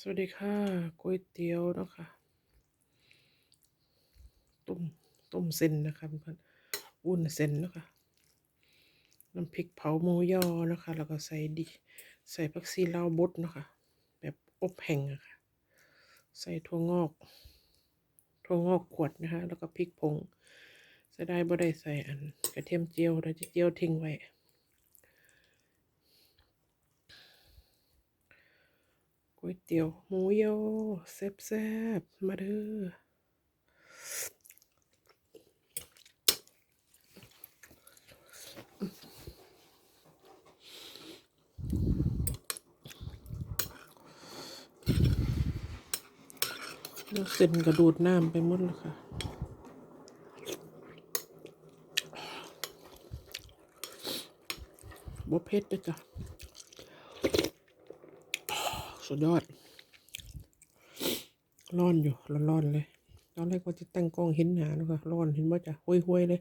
สวัสดีค่ะก๋วยเตี๋ยวนะคะต้มต้มเส้นนะคะเพื่อนวุ้นเส้นนะคะน้ำพริกเผาหมูยอนะคะ แล้วก็ใส่ดิใส่ผักชีลาวบดนะคะแบบอบแห้งอะค่ะใส่ถั่วงอกถั่วงอกขวดนะคะ แล้วก็พริกผงจะได้บ่ได้ใส่อันกระเทียมเจียวเราจะเจียวทิ้งไว้ ก๋วยเตี๋ยวหมูยอแซ่บๆมาเด้อแล้วเส้นกระดูดน้ำไปหมดแล้วค่ะบ่เผ็ดเด้อจ้ะ สุดยอด ร้อนอยู่ ร้อนๆเลย ตอนแรกว่าจะตั้งกล้องเห็นหนาแล้วก็ร้อนเห็นว่าจะห้วยๆเลย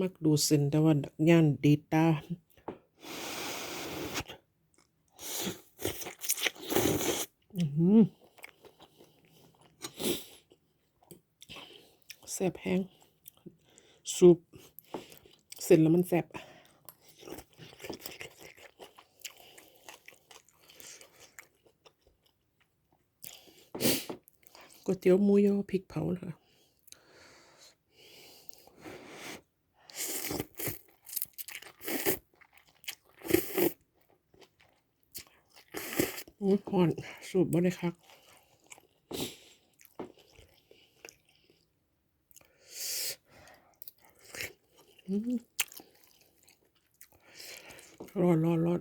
มักดูส้นแต่ว่าดักย่านดีตาอือหือแซ่บแห้งซุปเส้นแล้วมันแซ่บ ก๋วยเตี๋ยวหมูยอพริกเผานะคะอุ้ยห่อน สูบบ่ได้คักอืมร้อนร้อนร้อน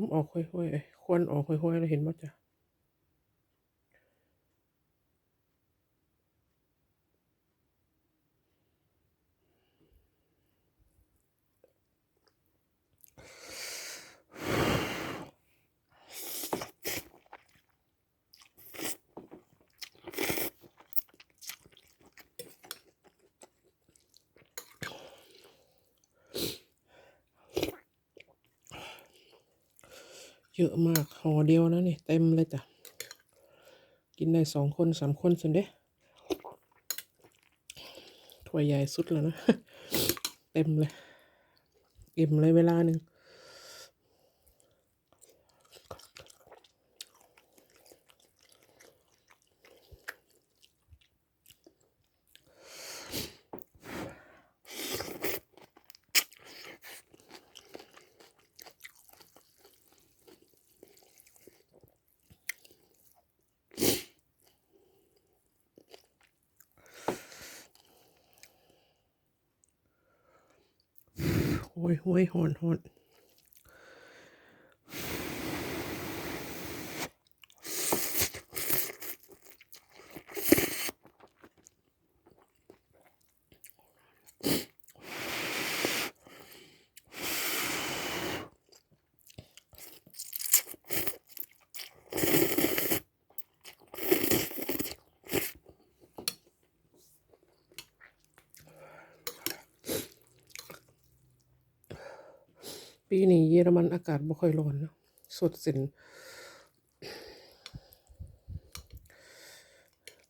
มออกค่อยๆควรออกค่อยๆเราเห็นบ่จ้ะ เยอะมากห่อเดียวนะนี่เต็มเลยจ้ะ กินได้สองคนสามคนสินเด้ถ้วยใหญ่สุดแล้วนะ เต็มเลย อิ่มเลยเวลาหนึ่ง โอ้ยโปีนี้เยอรมันอากาศบ่ค่อยร้อนนะสดเส้น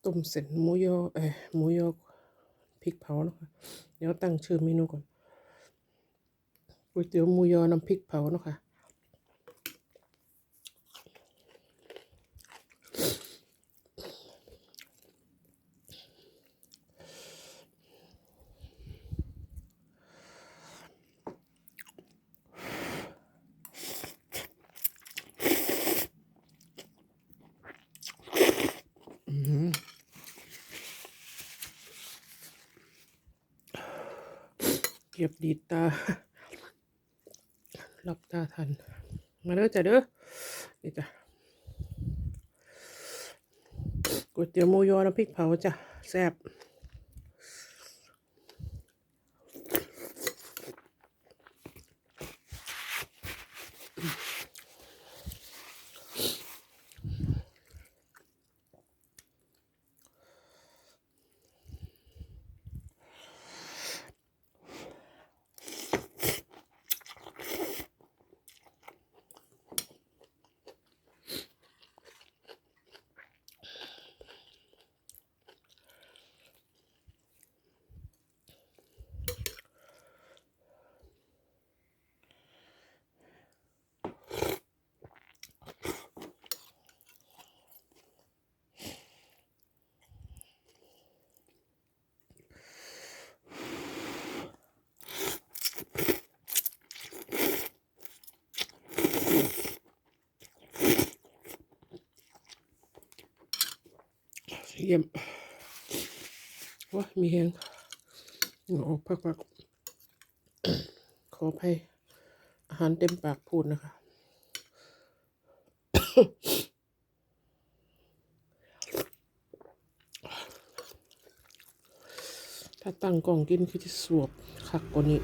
ต้มเสร็จหมูยอเอ้หมูยอพริกเผาเนาะคะเดี๋ยวตั้งชื่อเมนูก่อนก๋วยเตี๋ยวหมูยอน้ำพริกเผาเนาะค่ะ เก็บดีตาหลับตาทัน มาเด้อจ้ะเด้อนี่จ้ะก๋วยเตี๋ยวหมูยอน้ำพริกเผาจ้ะแซ่บ เยี่ยมว่ามีแหงเหงาพักพักขออภัยอาหารเต็มปากพูดนะคะ ถ้าตั้งกล่องกินคือจะสวบคักกว่านี้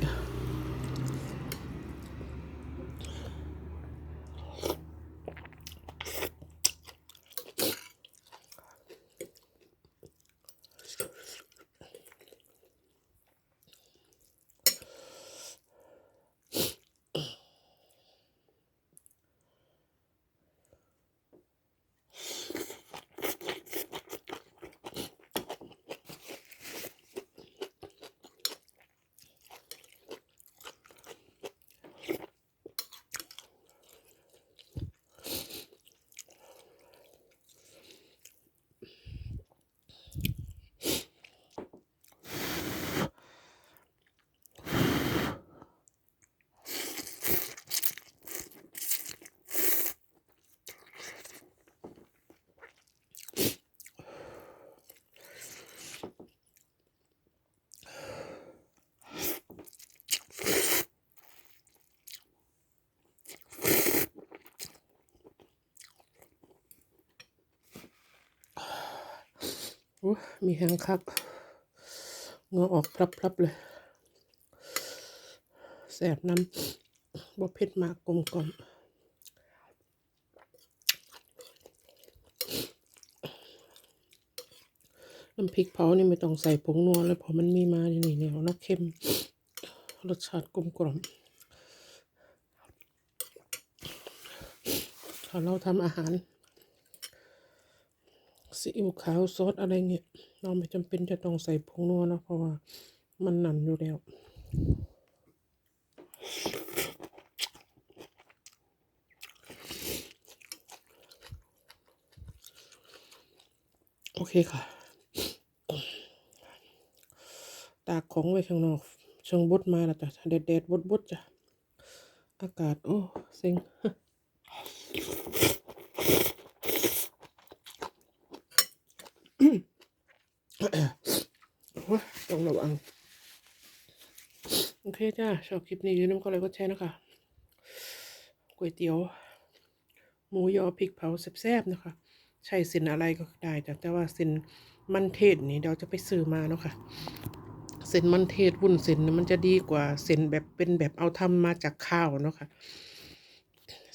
มีแห้งคักเงาออกพลับๆเลยแสบน้ำบ่เผ็ดมากกลมกล่อมน้ำพริกเผานี่ไม่ต้องใส่ผงนัวแล้วเพราะมันมีมาอยู่นี่เหนียวนักเค็ม รสชาติกลมกล่อมถ้าเราทำอาหาร ซีอิ๊วขาวซอสอะไรเงี้ยเราไม่จำเป็นจะต้องใส่ผงนัวนะเพราะว่ามันหนันอยู่แล้วโอเคค่ะ ตากของไว้ข้างนอกเชิงบุดมาแล้วจ้ะแดดแดดบุดบุดจ้ะ อากาศ โอ้เซ็ง โอ้ย ต้องระวัง โอเคจ้าชอบคลิปนี้อย่าลืมกดไลค์กดแชร์นะคะก๋วยเตี๋ยว หมูยอพริกเผาแซ่บๆนะคะ ใช้เส้นอะไรก็ได้จ้ะแต่ว่าเส้นมันเทศนี่เดี๋ยวจะไปซื้อมาเนาะค่ะเส้นมันเทศวุ้นเส้นมันจะดีกว่าเส้นแบบเป็นแบบเอาทำมาจากข้าวเนาะค่ะ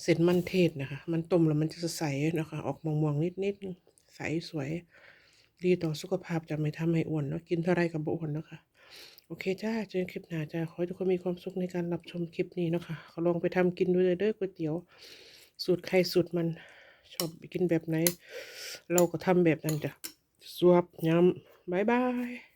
เส้นมันเทศนะคะ มันต้มแล้วมันจะใสเนาะคะ ออกม่วงๆนิดๆใสสวย ดีต่อสุขภาพจะไม่ทำให้อ้วนเนาะกินเท่าไรกับบ่อ้วนเนาะค่ะโอเคจ้าเจอกันคลิปหน้าจ้าขอให้ทุกคนมีความสุขในการรับชมคลิปนี้เนาะค่ะขาลองไปทำกินดูเลยเด้อก๋วยเตี๋ยว สูตรใครสูตรมันชอบกินแบบไหน เราก็ทำแบบนั้นจ้ะสวบย้ำบายบาย